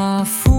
off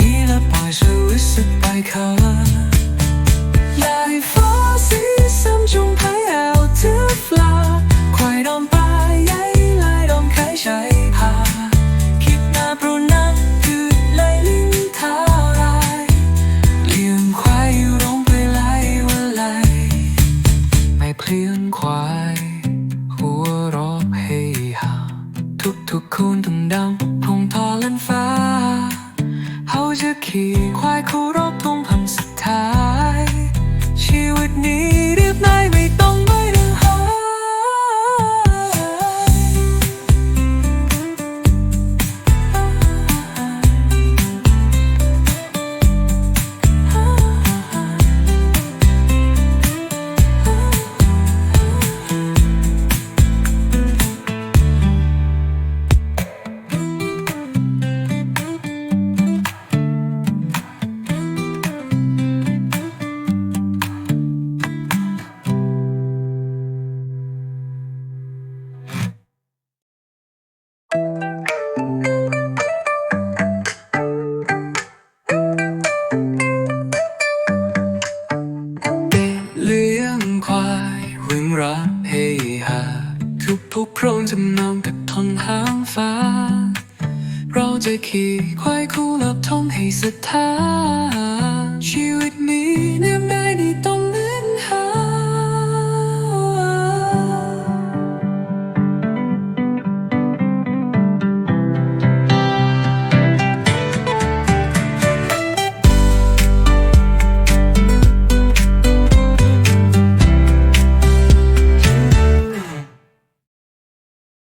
นี้แล้วปล่อยชีวิตสุดไปค่ะอยากให้ฟ้าสีซ้ำจงพายเอาเทือฟลาควายดอมปลาใหญ่ลายดอมไข่ใช้พาคิดหน้าปรุนักคือไล่ลิ้นเท้าลายเลี้ยงควายอยู่ลงไปไล่วันไลไม่เพลียนควายหัวรอบให้หาทุกทุกๆคนต้องดังพงทอลันฟ้า ที่ควายคู่รบทงพันสุด ทุกโพรงจำนองกับทองหางฟ้า เราจะขี่ควายคู่ลับทองให้สุดท้าย